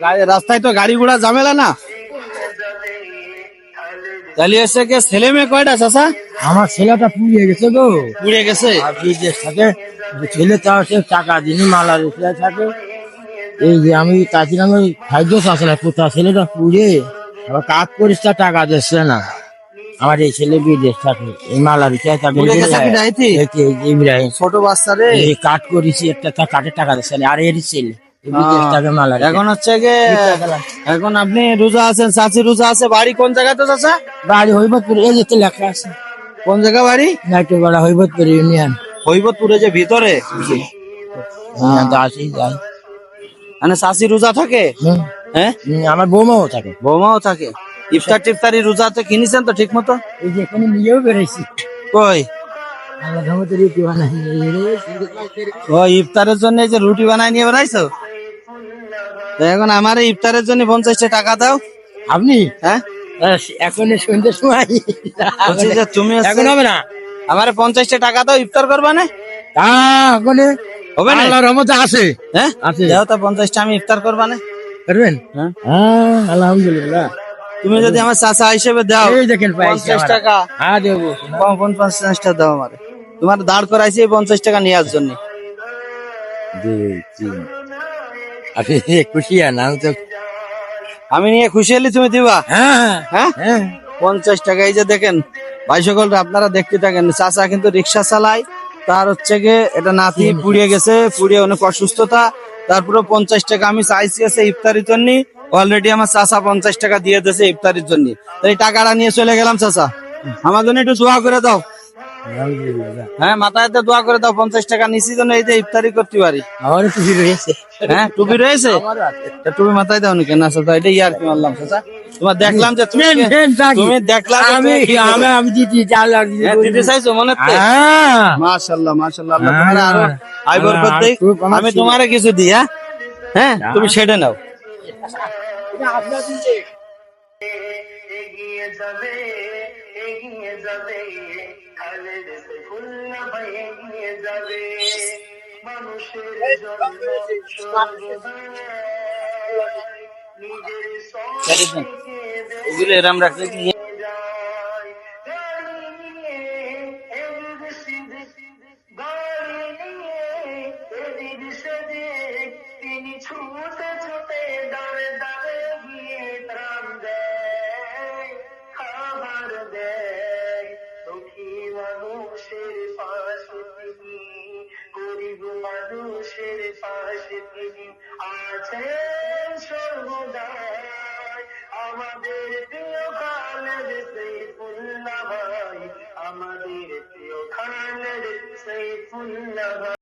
রাস্তায় তো গাড়ি ঘোড়া ঝামেলা না। তাহলে এসে কে ছেলে মেয়ে কয়টা চাষা আমার ছেলেটা পুড়িয়ে গেছে গো। পুড়ে গেছে? বিদেশ থাকে ছেলে তো সে টাকা দিনই মালা রেখে থাকে। এই যে আমি চাচ্ছিলাম ওই খাদ্য চাষলা কোথা ছেলেটা পুড়ে। আবার কাজ পরিষ্কার টাকা দিচ্ছে না। আমার এই ছেলে বিদেশ থাকে এই মালা রেখে থাকে। ছোট বাচ্চা রে। কাঠ করেছি একটা কাঠের টাকা দিচ্ছে না আর এর ছেলে। এখন হচ্ছে গে এখন আপনি রোজা আছেন চাচি রোজা আছে বাড়ি কোন জায়গাতে চাচা? বাড়ি হইবতপুর এই যে তো লেখা আছে। কোন জায়গা বাড়ি? নাইটে বেলা হইবতপুর ইউনিয়ন। হৈবতপুরে যে ভিতরে? আসি যাই। মানে চাচি রোজা থাকে? হ্যাঁ? আমার বৌমাও থাকে। বৌমাও থাকে। ইফতার টিফতারি রোজাতে কিনেছেন তো ঠিক মতো এই যে এখানে নিয়েও বেরোইছি কই? ও ইফতারের জন্য এই যে রুটি বানাই নিয়ে বেড়াইছো? এখন আমার ইফতারের জন্য পঞ্চাশটা টাকা দাও। আপনি? হ্যাঁ? এখন সন্ধ্যের সময়। তুমি এখন হবে না? আমার পঞ্চাশটা টাকা দাও ইফতার করবা না? হবে না? আল্লাহর রহমতে আছে। হ্যাঁ? আছে। দাও তো পঞ্চাশটা আমি ইফতার করবা না? করবেন? হ্যাঁ। হ্যাঁ আলহামদুলিল্লাহ। তুমি যদি আমার চাচা হিসেবে দাও এই দেখেন পঞ্চাশ টাকা। হ্যাঁ দেবো। কোন- কোন পঞ্চাশ টাকা দাও আমার। তোমার দাঁড় করাইছি পঞ্চাশ টাকা নেওয়ার জন্য। আপনি খুশি হন আমি তো আমি নিয়ে খুশি হলে তুমি দিবা? হ্যাঁ। হ্যাঁ? হ্যাঁ। পঞ্চাশ টাকা এই যে দেখেন ভাই আপনারা দেখতে থাকেন। চাচা কিন্তু রিক্সা চালায়। তার হচ্ছে গিয়ে এটা নাতি পুড়িয়ে গেছে পুড়িয়ে অনেক অসুস্থতা। তারপরে পঞ্চাশ টাকা আমি চাইছি আছে ইফতারির জন্য। অলরেডি আমার চাচা পঞ্চাশ টাকা দিয়ে দিয়েছে ইফতারির জন্য। এই টাকাটা নিয়ে চলে গেলাম চাচা। আমার জন্য একটু দোয়া করে দাও। হ্যাঁ মাথায় তো দোয়া করে দাও পঞ্চাশ টাকা নিছি জন্য এই যে ইফতারি করতে পারি। আমারও খুশি রয়েছে। হ্যাঁ টুপি রয়েছে? টুপি মাথায় দাও নাকি না চাচা এটা ইয়ার কি মারলাম চাচা? তোমার দেখলাম যে তুমি। তুমি দেখলাম আমি। আমি আমি দিদি চাল আর দিদি হ্যাঁ, চাইছো মনে হচ্ছে হ্যাঁ। মাশাআল্লাহ মাশাআল্লাহ আল্লাহ হ্যাঁ, তোমার আরও আমার দেই খুব আমার আমি তোমারে কিছু দিই হ্যাঁ হ্যাঁ। তুমি সেটা নাও। এগিয়ে যাবে এগিয়ে যাবে। সে ফুল এগিয়ে যাবে মানুষের এগুলো এরম রাখলে কি তিনি ছুটে আছেন সর্বদাই। আমাদের প্রিয় খালেদ সেইফুল্লাহ ভাই আমাদের প্রিয় খালেদ সেইফুল্লাহ